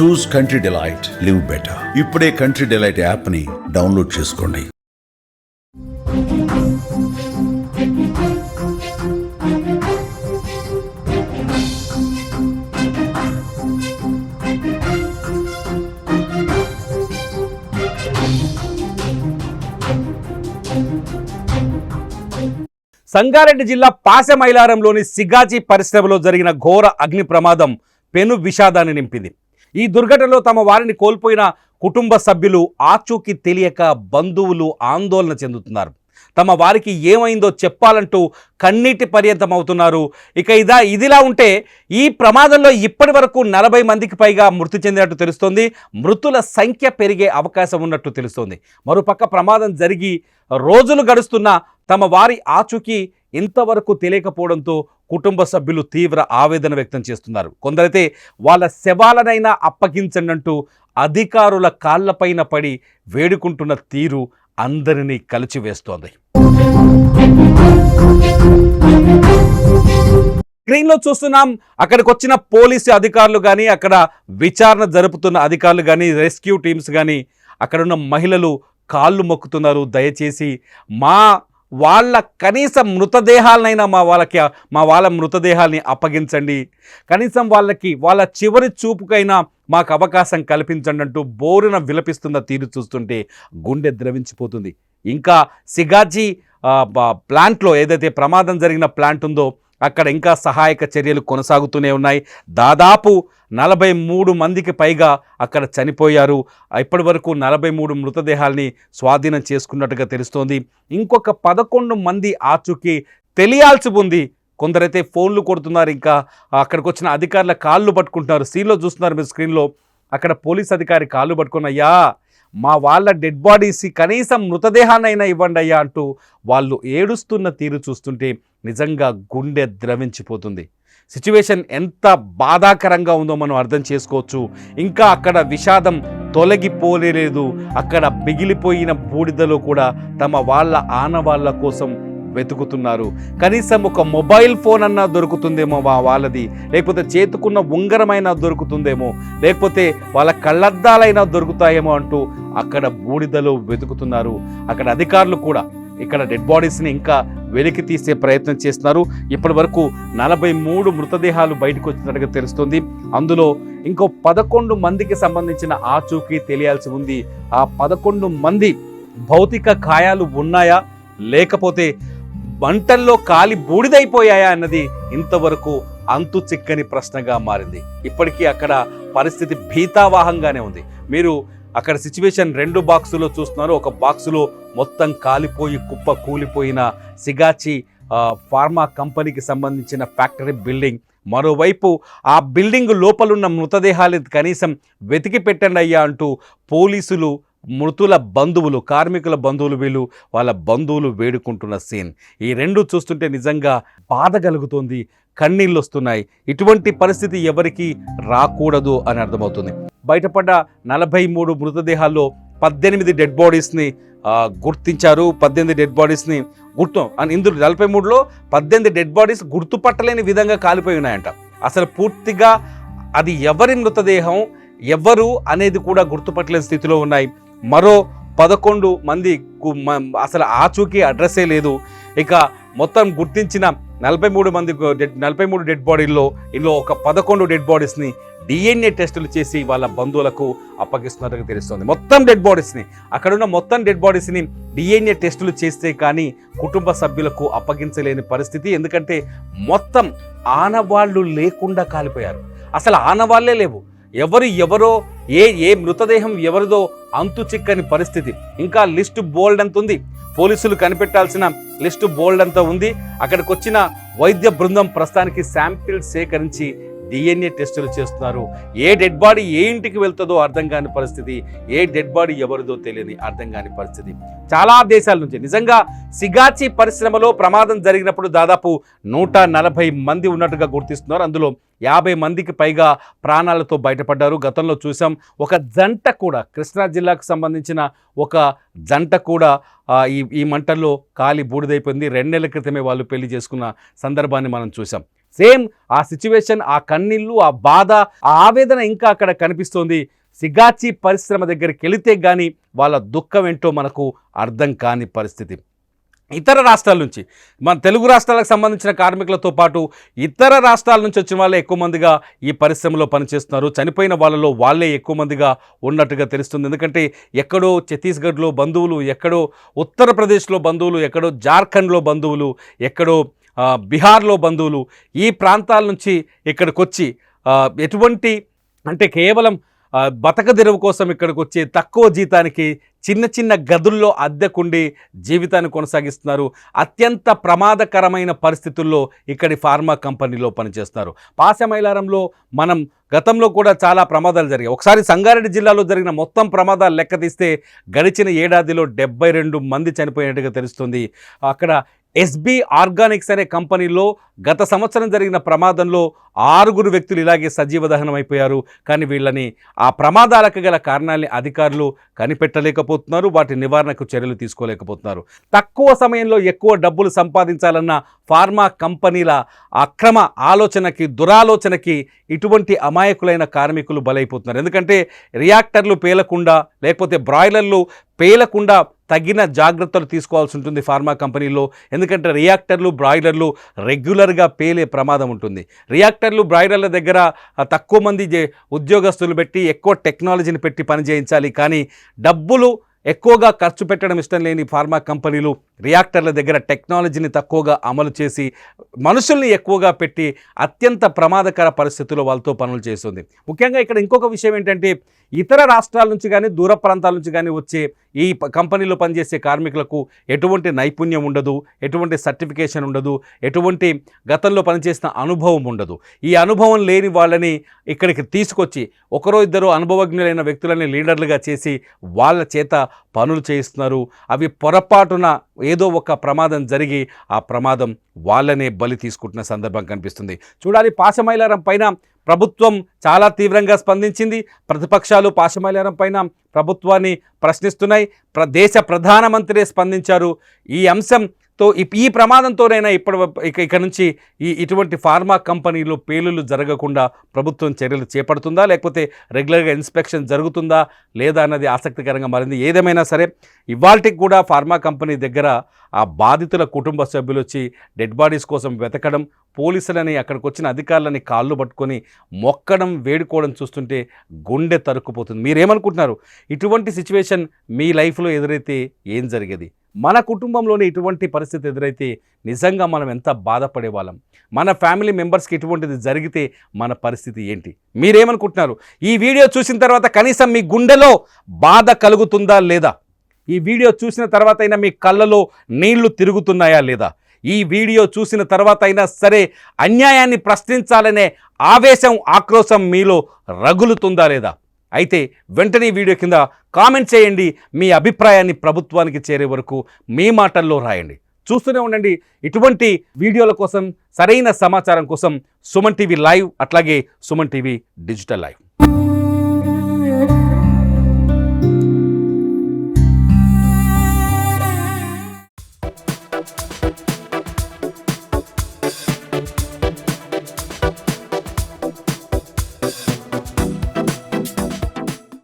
Choose country delight live better ఇప్పుడే country delight యాప్ని download చేసుకోండి. సంగారెడ్డి జిల్లా పాసెమైలారంలోని సిగాజీ పరిశ్రమలో జరిగిన ఘోర అగ్ని ప్రమాదం పెను విషాదాన్ని నింపింది. ఈ దుర్ఘటనలో తమ వారిని కోల్పోయిన కుటుంబ సభ్యులు ఆచూకీ తెలియక బంధువులు ఆందోళన చెందుతున్నారు. తమ వారికి ఏమైందో చెప్పాలంటూ కన్నీటి పర్యంతం అవుతున్నారు. ఇక ఇదా ఇదిలా ఉంటే ఈ ప్రమాదంలో ఇప్పటి వరకు నలభై మందికి పైగా మృతి చెందినట్టు తెలుస్తోంది. మృతుల సంఖ్య పెరిగే అవకాశం ఉన్నట్టు తెలుస్తోంది. మరోపక్క ప్రమాదం జరిగి రోజులు గడుస్తున్న తమ వారి ఆచూకీ ఇంతవరకు తెలియకపోవడంతో కుటుంబ సభ్యులు తీవ్ర ఆవేదన వ్యక్తం చేస్తున్నారు. కొందరైతే వాళ్ళ శవాలనైనా అప్పగించండంటూ అధికారుల కాళ్ళపైన పడి వేడుకుంటున్న తీరు అందరినీ కలిచివేస్తోంది. స్క్రీన్లో చూస్తున్నాం అక్కడికి వచ్చిన పోలీసు అధికారులు కానీ అక్కడ విచారణ జరుపుతున్న అధికారులు కానీ రెస్క్యూ టీమ్స్ కానీ అక్కడున్న మహిళలు కాళ్ళు మొక్కుతున్నారు. దయచేసి మా వాళ్ళ కనీసం మృతదేహాలనైనా మా వాళ్ళకి మా వాళ్ళ మృతదేహాల్ని అప్పగించండి. కనీసం వాళ్ళకి వాళ్ళ చివరి చూపుకైనా మాకు అవకాశం కల్పించండి అంటూ బోరున విలపిస్తున్న తీరు చూస్తుంటే గుండె ద్రవించిపోతుంది. ఇంకా సిగాజీ ప్లాంట్లో ఏదైతే ప్రమాదం జరిగిన ప్లాంట్ ఉందో అక్కడ ఇంకా సహాయక చర్యలు కొనసాగుతూనే ఉన్నాయి. దాదాపు నలభై మూడు మందికి పైగా అక్కడ చనిపోయారు. ఇప్పటి వరకు నలభై మూడు మృతదేహాల్ని స్వాధీనం చేసుకున్నట్టుగా తెలుస్తోంది. ఇంకొక పదకొండు మంది ఆచూకీ తెలియాల్సి ఉంది. కొందరైతే ఫోన్లు కొడుతున్నారు ఇంకా. అక్కడికి వచ్చిన అధికారుల కాళ్ళు పట్టుకుంటున్నారు. సీన్లో చూస్తున్నారు మీరు స్క్రీన్లో. అక్కడ పోలీస్ అధికారి కాళ్ళు పట్టుకున్నయ్యా మా వాళ్ళ డెడ్ బాడీస్ కనీసం మృతదేహాన్నైనా ఇవ్వండి అయ్యా అంటూ వాళ్ళు ఏడుస్తున్న తీరు చూస్తుంటే నిజంగా గుండె ద్రవించిపోతుంది. సిచ్యువేషన్ ఎంత బాధాకరంగా ఉందో మనం అర్థం చేసుకోవచ్చు. ఇంకా అక్కడ విషాదం తొలగిపోలేదు అక్కడ మిగిలిపోయిన బూడిదలో కూడా తమ వాళ్ళ ఆనవాళ్ళ కోసం వెతుకుతున్నారు. కనీసం ఒక మొబైల్ ఫోన్ అన్నా దొరుకుతుందేమో వా వాళ్ళది. లేకపోతే చేతుకున్న ఉంగరమైనా దొరుకుతుందేమో. లేకపోతే వాళ్ళ కళ్ళద్దాలైనా దొరుకుతాయేమో అంటూ అక్కడ బూడిదలో వెతుకుతున్నారు. అక్కడ అధికారులు కూడా ఇక్కడ డెడ్ బాడీస్ని ఇంకా వెలికి తీసే ప్రయత్నం చేస్తున్నారు. ఇప్పటి వరకు నలభై మూడు మృతదేహాలు బయటకు వచ్చినట్టుగా తెలుస్తుంది. అందులో ఇంకో పదకొండు మందికి సంబంధించిన ఆచూకీ తెలియాల్సి ఉంది. ఆ పదకొండు మంది భౌతిక గాయాలు ఉన్నాయా? లేకపోతే మంటల్లో కాలి బూడిదైపోయాయా అన్నది ఇంతవరకు అంతు చిక్కని ప్రశ్నగా మారింది. ఇప్పటికీ అక్కడ పరిస్థితి భీతావాహంగానే ఉంది. మీరు అక్కడ సిచ్యువేషన్ రెండు బాక్సులో చూస్తున్నారు. ఒక బాక్సులో మొత్తం కాలిపోయి కుప్ప కూలిపోయిన సిగాచి ఫార్మా కంపెనీకి సంబంధించిన ఫ్యాక్టరీ బిల్డింగ్. మరోవైపు ఆ బిల్డింగ్ లోపలున్న మృతదేహాలు కనీసం వెతికి పెట్టండి అయ్యా అంటూ పోలీసులు మృతుల బంధువులు కార్మికుల బంధువులు వీళ్ళు వాళ్ళ బంధువులు వేడుకుంటున్న సీన్ ఈ రెండు చూస్తుంటే నిజంగా బాధ కలుగుతుంది కన్నీళ్ళు వస్తున్నాయి. ఇటువంటి పరిస్థితి ఎవరికి రాకూడదు అని అర్థమవుతుంది. బయటపడ్డ నలభై మూడు మృతదేహాల్లో పద్దెనిమిది డెడ్ బాడీస్ని గుర్తించారు. పద్దెనిమిది డెడ్ బాడీస్ని గుర్తు అని ఇందులో నలభై మూడులో పద్దెనిమిది డెడ్ బాడీస్ గుర్తుపట్టలేని విధంగా కాలిపోయి ఉన్నాయంట. అసలు పూర్తిగా అది ఎవరి మృతదేహం ఎవరు అనేది కూడా గుర్తుపట్టలేని స్థితిలో ఉన్నాయి. మరో పదకొండు మంది అసలు ఆచూకీ అడ్రస్సే లేదు. ఇక మొత్తం గుర్తించిన నలభై మూడు మంది డెడ్ నలభై మూడు డెడ్ బాడీల్లో ఇందులో ఒక పదకొండు డెడ్ బాడీస్ని డిఎన్ఏ టెస్టులు చేసి వాళ్ళ బంధువులకు అప్పగిస్తున్నట్టుగా తెలుస్తుంది. మొత్తం డెడ్ బాడీస్ని అక్కడున్న మొత్తం డెడ్ బాడీస్ని డిఎన్ఏ టెస్టులు చేస్తే కానీ కుటుంబ సభ్యులకు అప్పగించలేని పరిస్థితి. ఎందుకంటే మొత్తం ఆనవాళ్ళు లేకుండా కాలిపోయారు. అసలు ఆనవాళ్ళే లేవు. ఎవరు ఎవరో ఏ ఏ మృతదేహం ఎవరిదో అంతు చిక్కని పరిస్థితి. ఇంకా లిస్టు బోల్డ్ అంత ఉంది. పోలీసులు కనిపెట్టాల్సిన లిస్టు బోల్డ్ అంతా ఉంది. అక్కడికి వచ్చిన వైద్య బృందం ప్రస్తుతానికి శాంపిల్ సేకరించి డిఎన్ఏ టెస్టులు చేస్తున్నారు. ఏ డెడ్ బాడీ ఏ ఇంటికి వెళ్తుందో అర్థం కాని పరిస్థితి ఏ డెడ్ బాడీ ఎవరిదో తెలియని అర్థం కాని పరిస్థితి. చాలా దేశాల నుంచి నిజంగా సిగాచి పరిశ్రమలో ప్రమాదం జరిగినప్పుడు దాదాపు నూట నలభై మంది ఉన్నట్టుగా గుర్తిస్తున్నారు. అందులో యాభై మందికి పైగా ప్రాణాలతో బయటపడ్డారు. గతంలో చూసాం ఒక జంట కూడా కృష్ణా జిల్లాకు సంబంధించిన ఒక జంట కూడా ఈ ఈ మంటల్లో కాలి బూడిదైపోయింది. రెండు నెలల క్రితమే వాళ్ళు పెళ్ళి చేసుకున్న సందర్భాన్ని మనం చూసాం. సేమ్ ఆ సిచ్యువేషన్ ఆ కన్నీళ్ళు ఆ బాధ ఆ ఆవేదన ఇంకా అక్కడ కనిపిస్తోంది. సిగాచి పరిశ్రమ దగ్గరికి వెళితే కానీ వాళ్ళ దుఃఖం ఏంటో మనకు అర్థం కాని పరిస్థితి. ఇతర రాష్ట్రాల నుంచి మన తెలుగు రాష్ట్రాలకు సంబంధించిన కార్మికులతో పాటు ఇతర రాష్ట్రాల నుంచి వచ్చిన వాళ్ళే ఎక్కువ మందిగా ఈ పరిశ్రమలో పనిచేస్తున్నారు. చనిపోయిన వాళ్ళలో వాళ్ళే ఎక్కువ మందిగా ఉన్నట్టుగా తెలుస్తుంది. ఎందుకంటే ఎక్కడో ఛత్తీస్గఢ్లో బంధువులు ఎక్కడో ఉత్తరప్రదేశ్లో బంధువులు ఎక్కడో జార్ఖండ్లో బంధువులు ఎక్కడో బీహార్లో బంధువులు ఈ ప్రాంతాల నుంచి ఇక్కడికి వచ్చి ఎటువంటి అంటే కేవలం బతకదెరువు కోసం ఇక్కడికి వచ్చి తక్కువ జీతానికి చిన్న చిన్న గదుల్లో అద్దెకుండి జీవితాన్ని కొనసాగిస్తున్నారు. అత్యంత ప్రమాదకరమైన పరిస్థితుల్లో ఇక్కడి ఫార్మా కంపెనీలో పనిచేస్తున్నారు. పాసమైలారంలో మనం గతంలో కూడా చాలా ప్రమాదాలు జరిగాయి. ఒకసారి సంగారెడ్డి జిల్లాలో జరిగిన మొత్తం ప్రమాదాలు లెక్క తీస్తే గడిచిన ఏడాదిలో డెబ్బై రెండు మంది చనిపోయినట్టుగా తెలుస్తుంది. అక్కడ ఎస్బి ఆర్గానిక్స్ అనే కంపెనీలో గత సంవత్సరం జరిగిన ప్రమాదంలో ఆరుగురు వ్యక్తులు ఇలాగే సజీవ దహనం అయిపోయారు. కానీ వీళ్ళని ఆ ప్రమాదాలకు గల కారణాలని అధికారులు కనిపెట్టలేకపోతున్నారు. వాటి నివారణకు చర్యలు తీసుకోలేకపోతున్నారు. తక్కువ సమయంలో ఎక్కువ డబ్బులు సంపాదించాలన్న ఫార్మా కంపెనీల అక్రమ ఆలోచనకి దురాలోచనకి ఇటువంటి అమాయకులైన కార్మికులు బలైపోతున్నారు. ఎందుకంటే రియాక్టర్లు పేలకుండా లేకపోతే బ్రాయిలర్లు పేలకుండా తగిన జాగ్రత్తలు తీసుకోవాల్సి ఉంటుంది ఫార్మా కంపెనీలో ఎందుకంటే రియాక్టర్లు బ్రాయిలర్లు రెగ్యులర్గా పేలే ప్రమాదం ఉంటుంది. రియాక్టర్లు బ్రాయిలర్ల దగ్గర తక్కువ మంది ఉద్యోగస్తులు పెట్టి ఎక్కువ టెక్నాలజీని పెట్టి పని చేయించాలి. కానీ డబ్బులు ఎక్కువగా ఖర్చు పెట్టడం ఇష్టం లేని ఫార్మా కంపెనీలు రియాక్టర్ల దగ్గర టెక్నాలజీని తక్కువగా అమలు చేసి మనుషుల్ని ఎక్కువగా పెట్టి అత్యంత ప్రమాదకర పరిస్థితుల్లో వాళ్ళతో పనులు చేస్తుంది. ముఖ్యంగా ఇక్కడ ఇంకొక విషయం ఏంటంటే ఇతర రాష్ట్రాల నుంచి కానీ దూర ప్రాంతాల నుంచి కానీ వచ్చే ఈ కంపెనీలో పనిచేసే కార్మికులకు ఎటువంటి నైపుణ్యం ఉండదు ఎటువంటి సర్టిఫికేషన్ ఉండదు ఎటువంటి గతంలో పనిచేసిన అనుభవం ఉండదు. ఈ అనుభవం లేని వాళ్ళని ఇక్కడికి తీసుకొచ్చి ఒకరో ఇద్దరు అనుభవజ్ఞులైన వ్యక్తులని లీడర్లుగా చేసి వాళ్ళ చేత పనులు చేయిస్తున్నారు. అవి పొరపాటున ఏదో ఒక ప్రమాదం జరిగి ఆ ప్రమాదం వాళ్ళనే బలి తీసుకుంటున్న సందర్భం కనిపిస్తుంది. చూడాలి పాసమైలారం పైన ప్రభుత్వం చాలా తీవ్రంగా స్పందించింది. ప్రతిపక్షాలు పాశమైలారం పైన ప్రభుత్వాన్ని ప్రశ్నిస్తున్నాయి. ప్ర దేశ ప్రధానమంత్రి స్పందించారు. ఈ అంశంతో ఈ- ఈ ప్రమాదంతోనైనా ఇప్పటి ఇక ఇక నుంచి ఈ ఇటువంటి ఫార్మా కంపెనీలు పేలులు జరగకుండా ప్రభుత్వం చర్యలు చేపడుతుందా? లేకపోతే రెగ్యులర్గా ఇన్స్పెక్షన్ జరుగుతుందా? లేదా అన్నది ఆసక్తికరంగా మారింది. ఏదేమైనా సరే ఇవాల్టికి కూడా ఫార్మా కంపెనీ దగ్గర ఆ బాధితుల కుటుంబ సభ్యులు వచ్చి డెడ్ బాడీస్ కోసం వెతకడం పోలీసులని అక్కడికి వచ్చిన అధికారులని కాళ్ళు పట్టుకొని మొక్కడం వేడుకోవడం చూస్తుంటే గుండె తరుక్కుపోతుంది. మీరేమనుకుంటున్నారు? ఇటువంటి సిచ్యువేషన్ మీ లైఫ్లో ఎదురైతే ఏం జరిగేది? మన కుటుంబంలోనే ఇటువంటి పరిస్థితి ఎదురైతే నిజంగా మనం ఎంత బాధపడే వాళ్ళం మన ఫ్యామిలీ మెంబర్స్కి ఇటువంటిది జరిగితే మన పరిస్థితి ఏంటి? మీరేమనుకుంటున్నారు? ఈ వీడియో చూసిన తర్వాత కనీసం మీ గుండెలో బాధ కలుగుతుందా లేదా? ఈ వీడియో చూసిన తర్వాత అయినా మీ కళ్ళలో నీళ్ళు తిరుగుతున్నాయా లేదా? ఈ వీడియో చూసిన తర్వాత అయినా సరే అన్యాయాన్ని ప్రశ్నించాలనే ఆవేశం ఆక్రోశం మీలో రగులుతుందా లేదా? అయితే వెంటనే వీడియో కింద కామెంట్ చేయండి. మీ అభిప్రాయాన్ని ప్రభుత్వానికి చేరే వరకు మీ మాటల్లో రాయండి. చూస్తూనే ఉండండి. ఇటువంటి వీడియోల కోసం సరైన సమాచారం కోసం సుమన్ టీవీ లైవ్ అట్లాగే సుమన్ టీవీ డిజిటల్ లైవ్.